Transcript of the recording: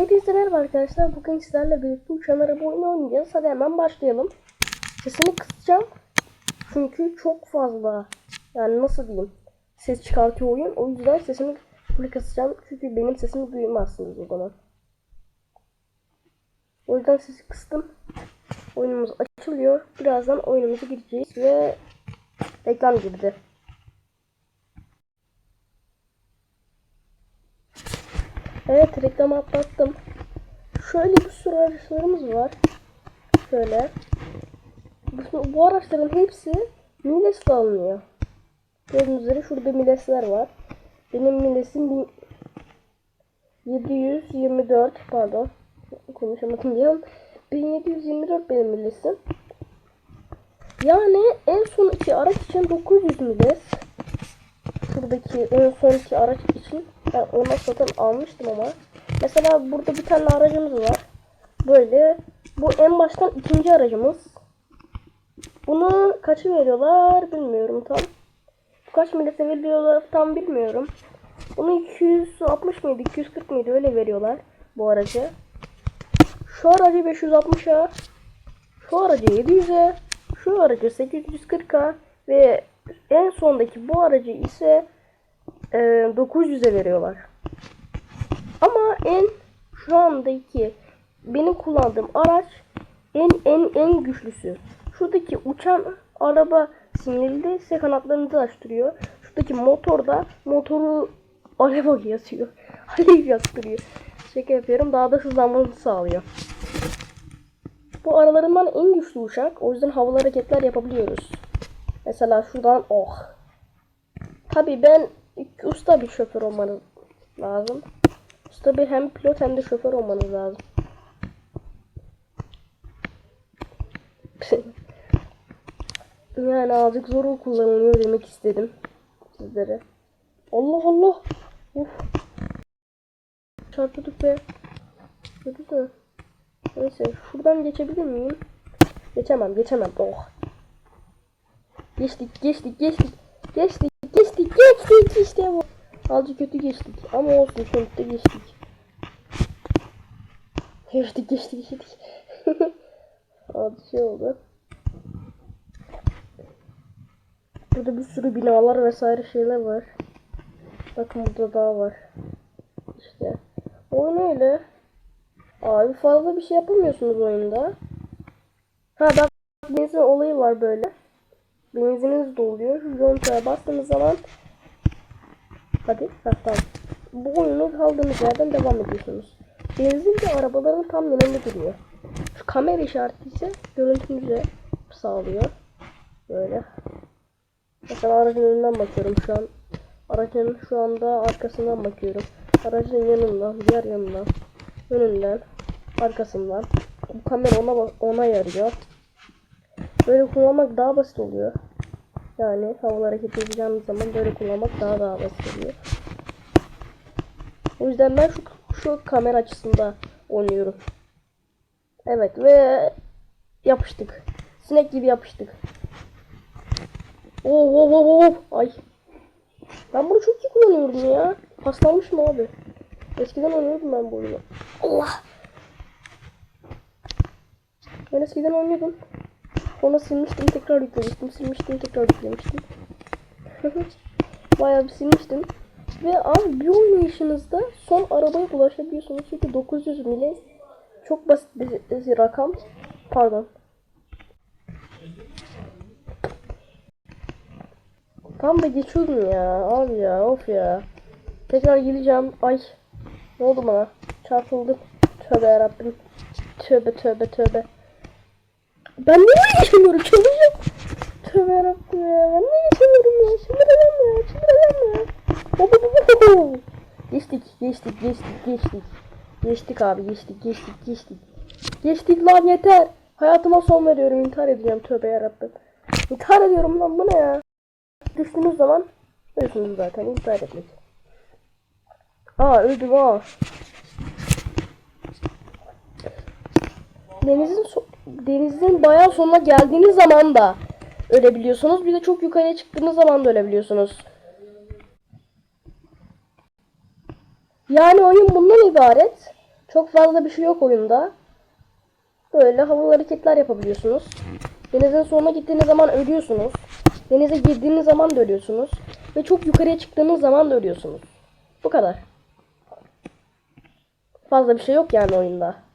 Hepinize merhaba arkadaşlar. Bugün sizlerle birlikte uçan araba oyunu oynayacağız. Hadi hemen başlayalım. Sesini kısacağım. Çünkü çok fazla. Yani nasıl diyeyim. Ses çıkartıyor oyun. O yüzden sesini full kısacağım. Çünkü benim sesimi duyamazsınız o zaman. O yüzden sesi kıstım. Oyunumuz açılıyor. Birazdan oyunumuza gireceğiz ve reklam girdi. Evet reklamı atlattım. Şöyle bir sürü araçlarımız var. Şöyle. Bu, bu araçların hepsi Miles'le alınıyor. Gördüğünüz üzere şurada Miles'ler var. Benim Miles'im bir 724 pardon konuşamadım an. 1724 benim Miles'im. Yani en son iki araç için 900 Miles. Şuradaki en son iki araç için ben ona satın almıştım ama. Mesela burada bir tane aracımız var. Böyle. Bu en baştan ikinci aracımız. Bunu kaçı veriyorlar bilmiyorum tam. Kaç milete veriyorlar tam bilmiyorum. Bunu 260 mıydı 240 mıydı öyle veriyorlar bu aracı. Şu aracı 560'a. Şu aracı 700'e. Şu aracı 840'a. Ve en sondaki bu aracı ise e, 900'e veriyorlar. Ama en şu andaki benim kullandığım araç en en en güçlüsü. Şuradaki uçan araba sinyali ise kanatlarını da açtırıyor. Şuradaki motor da motoru alev yatıyor. Alev yaktırıyor. Şaka yapıyorum. Daha da hızlanmanızı sağlıyor. Bu aralarından en güçlü uçak. O yüzden havalı hareketler yapabiliyoruz. Mesela şuradan oh. Tabi ben usta bir şoför olmanız lazım. Usta bir hem pilot hem de şoför olmanız lazım. yani azıcık zor kullanılıyor demek istedim sizlere. Allah Allah. Uf. Çarpıyorduk be. Kötü de. Neyse şuradan geçebilir miyim? Geçemem geçemem. Oh. Geçtik geçtik geçtik. Geçtik geçtik işte bu. Azıcık kötü geçtik ama olsun sonuçta geçtik. Geçtik geçtik geçtik. Azıcık şey oldu. Burada bir sürü binalar vesaire şeyler var. Bakın burada daha var. İşte. Oyun öyle. Abi fazla bir şey yapamıyorsunuz oyunda. Ha bak benzin olayı var böyle. Benzininiz doluyor. Şu contaya bastığınız zaman Hadi ha, tamam. Bu oyunu kaldığınız yerden devam ediyorsunuz. Benzin de arabaların tam yanında duruyor. Şu kamera işareti ise görüntünüzü sağlıyor. Böyle. Mesela aracın önünden bakıyorum şu an. Aracın şu anda arkasından bakıyorum. Aracın yanından, diğer yanından, önünden, arkasından. Bu kamera ona ona yarıyor. Böyle kullanmak daha basit oluyor. Yani havalı hareket edeceğimiz zaman böyle kullanmak daha daha basit oluyor. O yüzden ben şu, şu kamera açısında oynuyorum. Evet ve yapıştık. Sinek gibi yapıştık. Oo oo oo oo. Ay. Ben bunu çok iyi kullanıyorum ya. Paslanmışım abi. Eskiden oynuyordum ben bu oyunu. Allah. Ben eskiden oynuyordum. Sonra silmiştim tekrar yüklemiştim. Silmiştim tekrar yüklemiştim. Bayağı bir silmiştim. Ve abi bir oynayışınızda son arabaya ulaşabiliyorsunuz. Çünkü 900 mile çok basit bir rakam. Pardon. Tam da geçiyordum ya. Abi ya of ya. Tekrar geleceğim. Ay. Ne oldu bana? Çarpıldım. Tövbe yarabbim. Tövbe tövbe tövbe. Ben niye yaşamıyorum? Çalışıyorum. Tövbe yarabbim ya. Ben niye yaşamıyorum ya? Çıldıracağım ya. Çıldıracağım ya. Hop hop hop. Geçtik, geçtik, geçtik, geçtik. Geçtik abi, geçtik, geçtik, geçtik. Geçtik lan yeter. Hayatıma son veriyorum. İntihar edeceğim. Tövbe yarabbim. İntihar ediyorum lan bu ne ya? Düştüğünüz zaman ölürsünüz zaten. İntihar etmek. Aa öldüm aa. Denizin so denizin bayağı sonuna geldiğiniz zaman da ölebiliyorsunuz. Bir de çok yukarıya çıktığınız zaman da ölebiliyorsunuz. Yani oyun bundan ibaret. Çok fazla bir şey yok oyunda. Böyle havalı hareketler yapabiliyorsunuz. Denizin sonuna gittiğiniz zaman ölüyorsunuz. Denize girdiğiniz zaman da ölüyorsunuz. Ve çok yukarıya çıktığınız zaman da ölüyorsunuz. Bu kadar. Fazla bir şey yok yani oyunda.